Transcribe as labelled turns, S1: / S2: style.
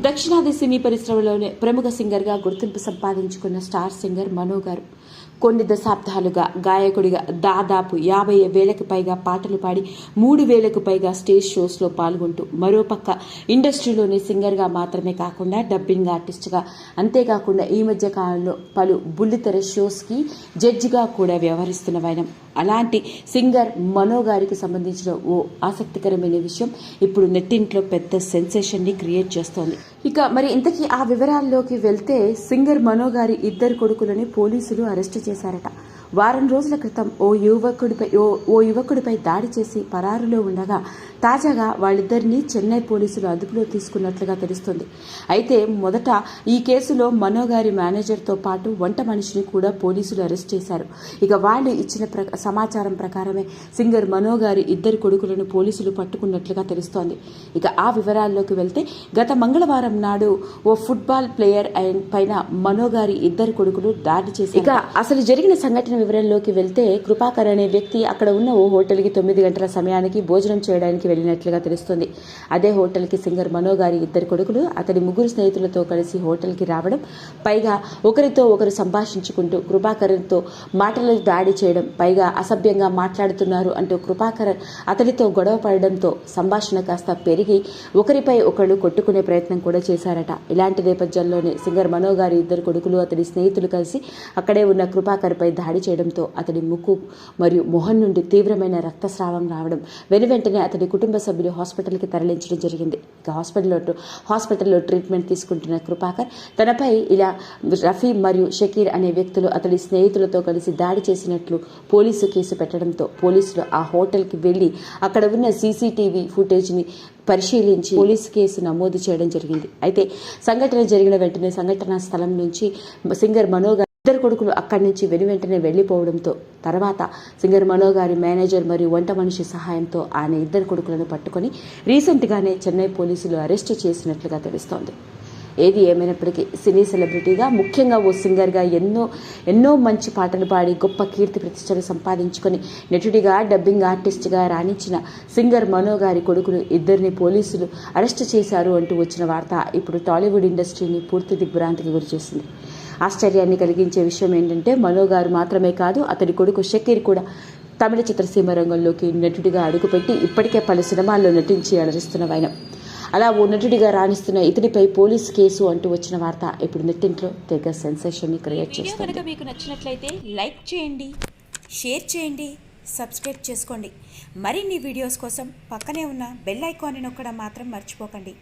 S1: దక్షిణాది సినీ పరిశ్రమలోనే ప్రముఖ సింగర్గా గుర్తింపు సంపాదించుకున్న స్టార్ సింగర్ మనో గారు కొన్ని దశాబ్దాలుగా గాయకుడిగా దాదాపు యాభై వేలకు పైగా పాటలు పాడి మూడు వేలకు పైగా స్టేజ్ షోస్లో పాల్గొంటూ మరోపక్క ఇండస్ట్రీలోని సింగర్గా మాత్రమే కాకుండా డబ్బింగ్ ఆర్టిస్ట్గా. అంతేకాకుండా ఈ మధ్య కాలంలో పలు బుల్లితెర షోస్కి జడ్జిగా కూడా వ్యవహరిస్తున్న వైనం. అలాంటి సింగర్ మనో గారికి సంబంధించిన ఓ ఆసక్తికరమైన విషయం ఇప్పుడు నెట్టింట్లో పెద్ద సెన్సేషన్ని క్రియేట్ చేస్తోంది. ఇక మరి ఇంతకీ ఆ వివరాల్లోకి వెళ్తే సింగర్ మనో గారి ఇద్దరు కొడుకులని పోలీసులు అరెస్టు చేశారట. వారం రోజుల క్రితం ఓ యువకుడిపై ఓ ఓ యువకుడిపై దాడి చేసి పరారులో ఉండగా తాజాగా వాళ్ళిద్దరినీ చెన్నై పోలీసులు అదుపులో తీసుకున్నట్లుగా తెలుస్తుంది. అయితే మొదట ఈ కేసులో మనో గారి మేనేజర్తో పాటు వంట మనిషిని కూడా పోలీసులు అరెస్ట్ చేశారు. ఇక వాళ్ళు ఇచ్చిన ప్ర సమాచారం ప్రకారమే సింగర్ మనో గారి ఇద్దరు కొడుకులను పోలీసులు పట్టుకున్నట్లుగా తెలుస్తోంది. ఇక ఆ వివరాల్లోకి వెళ్తే గత మంగళవారం నాడు ఓ ఫుట్బాల్ ప్లేయర్ అయిన పైన మనో గారి ఇద్దరు కొడుకులు దాడి చేసి ఇక అసలు జరిగిన సంఘటన వివరంలోకి వెళ్తే కృపాకర్ అనే వ్యక్తి అక్కడ ఉన్న ఓ హోటల్కి తొమ్మిది గంటల సమయానికి భోజనం చేయడానికి వెళ్ళినట్లుగా తెలుస్తుంది. అదే హోటల్కి సింగర్ మనో గారి ఇద్దరు కొడుకులు అతడి ముగ్గురు స్నేహితులతో కలిసి హోటల్కి రావడం పైగా ఒకరితో ఒకరు సంభాషించుకుంటూ కృపాకర్తో మాటలు దాడి చేయడం పైగా అసభ్యంగా మాట్లాడుతున్నారు అంటూ కృపాకర్ అతడితో గొడవ పడడంతో సంభాషణ కాస్త పెరిగి ఒకరిపై ఒకరు కొట్టుకునే ప్రయత్నం కూడా చేశారట. ఇలాంటి నేపథ్యంలోనే సింగర్ మనో గారి ఇద్దరు కొడుకులు అతడి స్నేహితులు కలిసి అక్కడే ఉన్న కృపాకర్పై దాడి చేయడంతో అతడి ముక్కు మరియు మొహం నుండి తీవ్రమైన రక్తస్రావం రావడం వెనువెంటనే అతడి కుటుంబ సభ్యులు హాస్పిటల్కి తరలించడం జరిగింది. ఇక హాస్పిటల్లో హాస్పిటల్లో ట్రీట్మెంట్ తీసుకుంటున్న కృపాకర్ తనపై ఇలా రఫీ మరియు షకీర్ అనే వ్యక్తులు అతడి స్నేహితులతో కలిసి దాడి చేసినట్లు పోలీసు కేసు పెట్టడంతో పోలీసులు ఆ హోటల్కి వెళ్ళి అక్కడ ఉన్న సీసీటీవీ ఫుటేజ్ని పరిశీలించి పోలీసు కేసు నమోదు చేయడం జరిగింది. అయితే సంఘటన జరిగిన వెంటనే సంఘటనా స్థలం నుంచి సింగర్ మనో ఇద్దరు కొడుకులు అక్కడి నుంచి వెను వెంటనే వెళ్ళిపోవడంతో తర్వాత సింగర్ మనో గారి మేనేజర్ మరియు వంట మనిషి సహాయంతో ఆయన ఇద్దరు కొడుకులను పట్టుకొని రీసెంట్గానే చెన్నై పోలీసులు అరెస్టు చేసినట్లుగా తెలుస్తోంది. ఏది ఏమైనప్పటికీ సినీ సెలబ్రిటీగా ముఖ్యంగా ఓ సింగర్గా ఎన్నో ఎన్నో మంచి పాటలు పాడి గొప్ప కీర్తి ప్రతిష్టలు సంపాదించుకొని నటుడిగా డబ్బింగ్ ఆర్టిస్ట్గా రాణించిన సింగర్ మనో గారి కొడుకులు ఇద్దరిని పోలీసులు అరెస్టు చేశారు అంటూ వచ్చిన వార్త ఇప్పుడు టాలీవుడ్ ఇండస్ట్రీని పూర్తి దిగ్భ్రాంతికి గురిచేసింది. ఆశ్చర్యాన్ని కలిగించే విషయం ఏంటంటే మనో గారు మాత్రమే కాదు అతడి కొడుకు షకీర్ కూడా తమిళ చిత్రసీమ రంగంలోకి నటుడిగా అడుగుపెట్టి ఇప్పటికే పలు సినిమాల్లో నటించి అలరిస్తున్న వైనం అలా ఓ నటుడిగా రాణిస్తున్న ఇతడిపై పోలీస్ కేసు అంటూ వచ్చిన వార్త ఇప్పుడు నెట్టింట్లో తెగ సెన్సేషన్ క్రియేట్ చేస్తుంది.
S2: మీకు నచ్చినట్లయితే లైక్ చేయండి షేర్ చేయండి సబ్స్క్రైబ్ చేసుకోండి. మరిన్ని వీడియోస్ కోసం పక్కనే ఉన్న బెల్ ఐకాన్ని నొక్కడం మాత్రం మర్చిపోకండి.